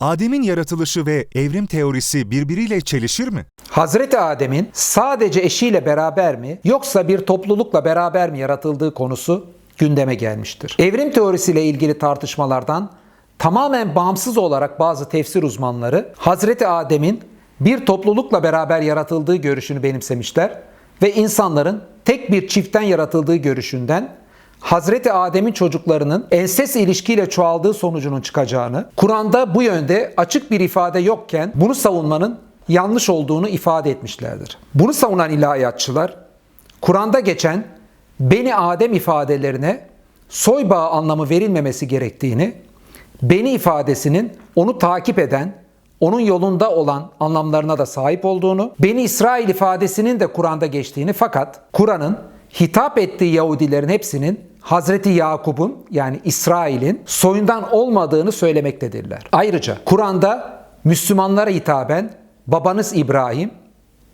Adem'in yaratılışı ve evrim teorisi birbiriyle çelişir mi? Hazreti Adem'in sadece eşiyle beraber mi yoksa bir toplulukla beraber mi yaratıldığı konusu gündeme gelmiştir. Evrim teorisiyle ilgili tartışmalardan tamamen bağımsız olarak bazı tefsir uzmanları Hazreti Adem'in bir toplulukla beraber yaratıldığı görüşünü benimsemişler ve insanların tek bir çiftten yaratıldığı görüşünden Hazreti Adem'in çocuklarının ensest ilişkiyle çoğaldığı sonucunun çıkacağını, Kur'an'da bu yönde açık bir ifade yokken bunu savunmanın yanlış olduğunu ifade etmişlerdir. Bunu savunan ilahiyatçılar, Kur'an'da geçen Beni Adem ifadelerine soy bağı anlamı verilmemesi gerektiğini, Beni ifadesinin onu takip eden, onun yolunda olan anlamlarına da sahip olduğunu, Beni İsrail ifadesinin de Kur'an'da geçtiğini fakat Kur'an'ın hitap ettiği Yahudilerin hepsinin Hazreti Yakup'un yani İsrail'in soyundan olmadığını söylemektedirler. Ayrıca Kur'an'da Müslümanlara hitaben babanız İbrahim,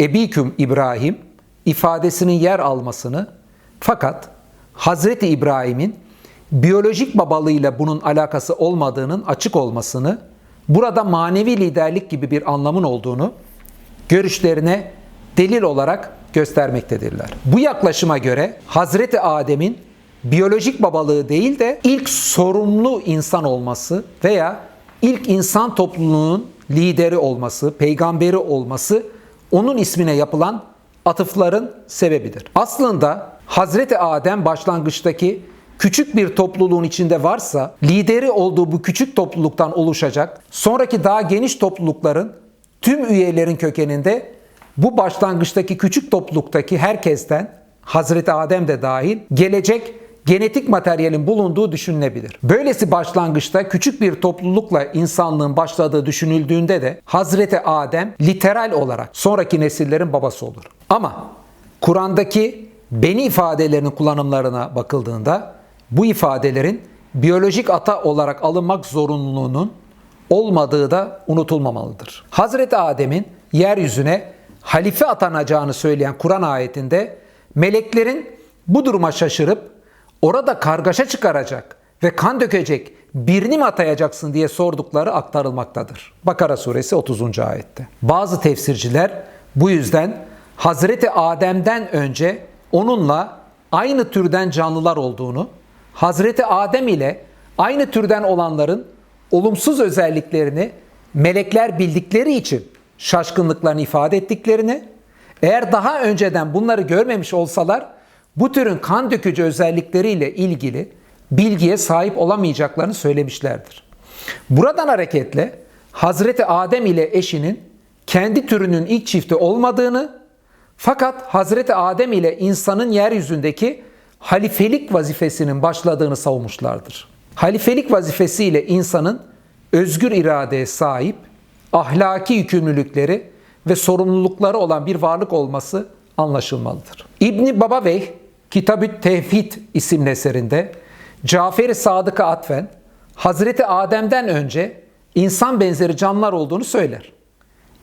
Ebiküm İbrahim ifadesinin yer almasını fakat Hazreti İbrahim'in biyolojik babalığıyla bunun alakası olmadığının açık olmasını, burada manevi liderlik gibi bir anlamın olduğunu görüşlerine delil olarak göstermektedirler. Bu yaklaşıma göre Hazreti Adem'in biyolojik babalığı değil de ilk sorumlu insan olması veya ilk insan topluluğunun lideri olması, peygamberi olması onun ismine yapılan atıfların sebebidir. Aslında Hazreti Adem başlangıçtaki küçük bir topluluğun içinde varsa lideri olduğu bu küçük topluluktan oluşacak sonraki daha geniş toplulukların tüm üyelerin kökeninde bu başlangıçtaki küçük topluluktaki herkesten Hazreti Adem de dahil gelecek genetik materyalin bulunduğu düşünülebilir. Böylesi başlangıçta küçük bir toplulukla insanlığın başladığı düşünüldüğünde de Hazreti Adem literal olarak sonraki nesillerin babası olur. Ama Kur'an'daki beni ifadelerinin kullanımlarına bakıldığında bu ifadelerin biyolojik ata olarak alınmak zorunluluğunun olmadığı da unutulmamalıdır. Hazreti Adem'in yeryüzüne halife atanacağını söyleyen Kur'an ayetinde meleklerin bu duruma şaşırıp orada kargaşa çıkaracak ve kan dökecek birini mi atayacaksın diye sordukları aktarılmaktadır. Bakara suresi 30. ayette. Bazı tefsirciler bu yüzden Hazreti Adem'den önce onunla aynı türden canlılar olduğunu, Hazreti Adem ile aynı türden olanların olumsuz özelliklerini melekler bildikleri için şaşkınlıklarını ifade ettiklerini, eğer daha önceden bunları görmemiş olsalar bu türün kan dökücü özellikleriyle ilgili bilgiye sahip olamayacaklarını söylemişlerdir. Buradan hareketle Hazreti Adem ile eşinin kendi türünün ilk çifti olmadığını fakat Hazreti Adem ile insanın yeryüzündeki halifelik vazifesinin başladığını savunmuşlardır. Halifelik vazifesiyle insanın özgür iradeye sahip, ahlaki yükümlülükleri ve sorumlulukları olan bir varlık olması anlaşılmalıdır. İbni Babaveyh Kitab-ı Tevhid isimli eserinde Cafer-i Sadık'a atfen Hazreti Adem'den önce insan benzeri canlılar olduğunu söyler.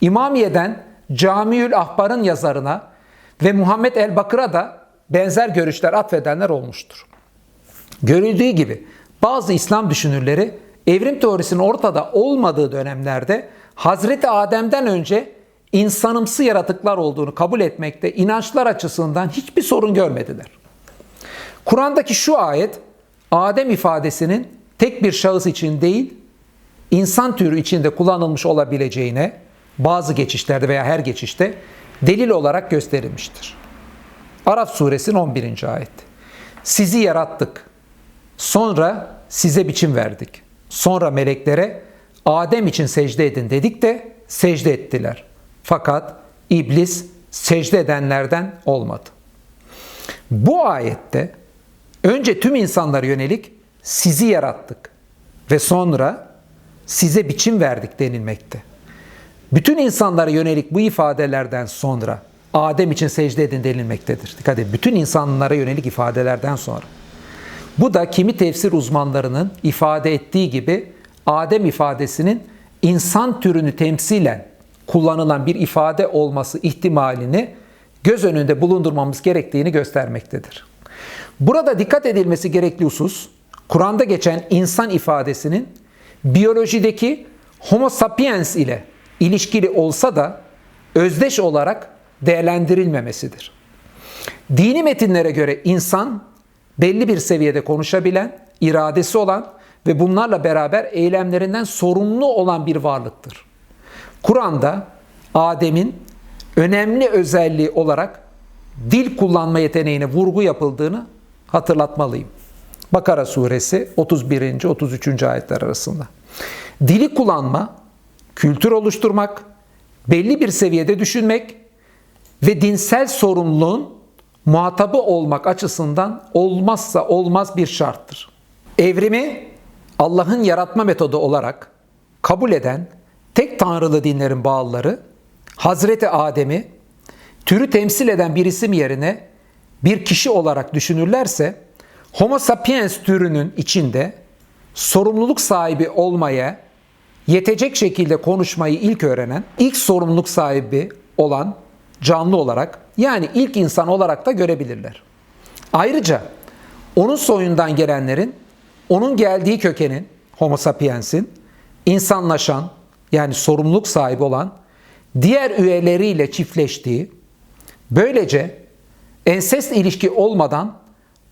İmamiye'den Camiül Ahbar'ın yazarına ve Muhammed el-Bakır'a da benzer görüşler atfedenler olmuştur. Görüldüğü gibi bazı İslam düşünürleri evrim teorisinin ortada olmadığı dönemlerde Hazreti Adem'den önce insanımsı yaratıklar olduğunu kabul etmekte inançlar açısından hiçbir sorun görmediler. Kur'an'daki şu ayet Adem ifadesinin tek bir şahıs için değil, insan türü içinde kullanılmış olabileceğine bazı geçişlerde veya her geçişte delil olarak gösterilmiştir. Araf suresinin 11. ayet. Sizi yarattık. Sonra size biçim verdik. Sonra meleklere Adem için secde edin dedik de secde ettiler. Fakat iblis secde edenlerden olmadı. Bu ayette önce tüm insanlara yönelik sizi yarattık ve sonra size biçim verdik denilmekte. Bütün insanlara yönelik bu ifadelerden sonra Adem için secde edin denilmektedir. Dikkat edin. Bütün insanlara yönelik ifadelerden sonra. Bu da kimi tefsir uzmanlarının ifade ettiği gibi Adem ifadesinin insan türünü temsilen kullanılan bir ifade olması ihtimalini göz önünde bulundurmamız gerektiğini göstermektedir. Burada dikkat edilmesi gerekli husus, Kur'an'da geçen insan ifadesinin biyolojideki Homo sapiens ile ilişkili olsa da özdeş olarak değerlendirilmemesidir. Dini metinlere göre insan belli bir seviyede konuşabilen, iradesi olan ve bunlarla beraber eylemlerinden sorumlu olan bir varlıktır. Kur'an'da Adem'in önemli özelliği olarak dil kullanma yeteneğine vurgu yapıldığını hatırlatmalıyım. Bakara suresi 31. 33. ayetler arasında. Dili kullanma, kültür oluşturmak, belli bir seviyede düşünmek ve dinsel sorumluluğun muhatabı olmak açısından olmazsa olmaz bir şarttır. Evrimi Allah'ın yaratma metodu olarak kabul eden tek tanrılı dinlerin bağlıları Hazreti Adem'i türü temsil eden bir isim yerine bir kişi olarak düşünürlerse Homo sapiens türünün içinde sorumluluk sahibi olmaya yetecek şekilde konuşmayı ilk öğrenen, ilk sorumluluk sahibi olan canlı olarak yani ilk insan olarak da görebilirler. Ayrıca onun soyundan gelenlerin onun geldiği kökenin Homo sapiens'in insanlaşan yani sorumluluk sahibi olan diğer üyeleriyle çiftleştiği, böylece ensest ilişki olmadan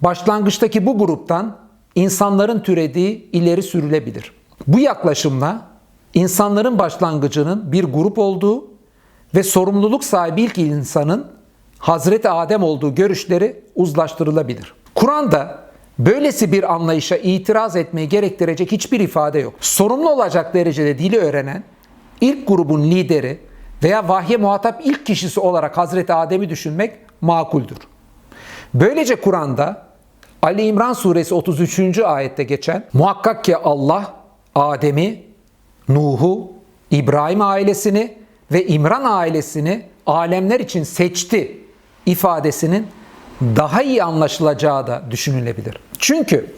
başlangıçtaki bu gruptan insanların türediği ileri sürülebilir. Bu yaklaşımla insanların başlangıcının bir grup olduğu ve sorumluluk sahibi ilk insanın Hazreti Adem olduğu görüşleri uzlaştırılabilir. Kur'an'da böylesi bir anlayışa itiraz etmeyi gerektirecek hiçbir ifade yok. Sorumlu olacak derecede dili öğrenen ilk grubun lideri veya vahye muhatap ilk kişisi olarak Hazreti Adem'i düşünmek makuldür. Böylece Kur'an'da Ali İmran suresi 33. ayette geçen muhakkak ki Allah Adem'i, Nuh'u, İbrahim ailesini ve İmran ailesini alemler için seçti ifadesinin daha iyi anlaşılacağı da düşünülebilir. Çünkü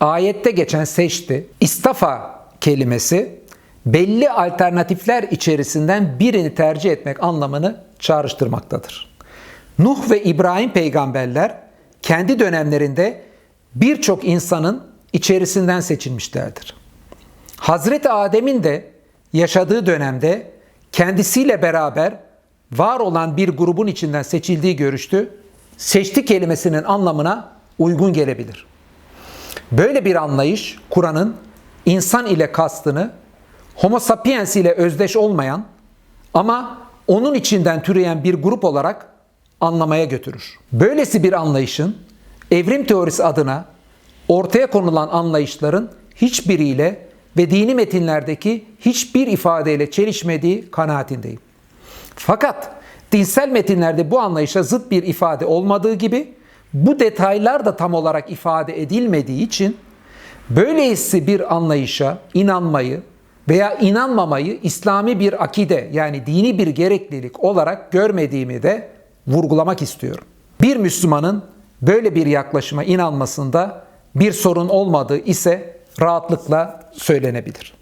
ayette geçen seçti, istafa kelimesi belli alternatifler içerisinden birini tercih etmek anlamını çağrıştırmaktadır. Nuh ve İbrahim peygamberler kendi dönemlerinde birçok insanın içerisinden seçilmişlerdir. Hazreti Adem'in de yaşadığı dönemde kendisiyle beraber var olan bir grubun içinden seçildiği görüştü. Seçti kelimesinin anlamına uygun gelebilir. Böyle bir anlayış Kur'an'ın insan ile kastını Homo sapiens ile özdeş olmayan ama onun içinden türeyen bir grup olarak anlamaya götürür. Böylesi bir anlayışın evrim teorisi adına ortaya konulan anlayışların hiçbiriyle ve dini metinlerdeki hiçbir ifadeyle çelişmediği kanaatindeyim. Fakat dinsel metinlerde bu anlayışa zıt bir ifade olmadığı gibi bu detaylar da tam olarak ifade edilmediği için böylesi bir anlayışa inanmayı veya inanmamayı İslami bir akide yani dini bir gereklilik olarak görmediğimi de vurgulamak istiyorum. Bir Müslümanın böyle bir yaklaşıma inanmasında bir sorun olmadığı ise rahatlıkla söylenebilir.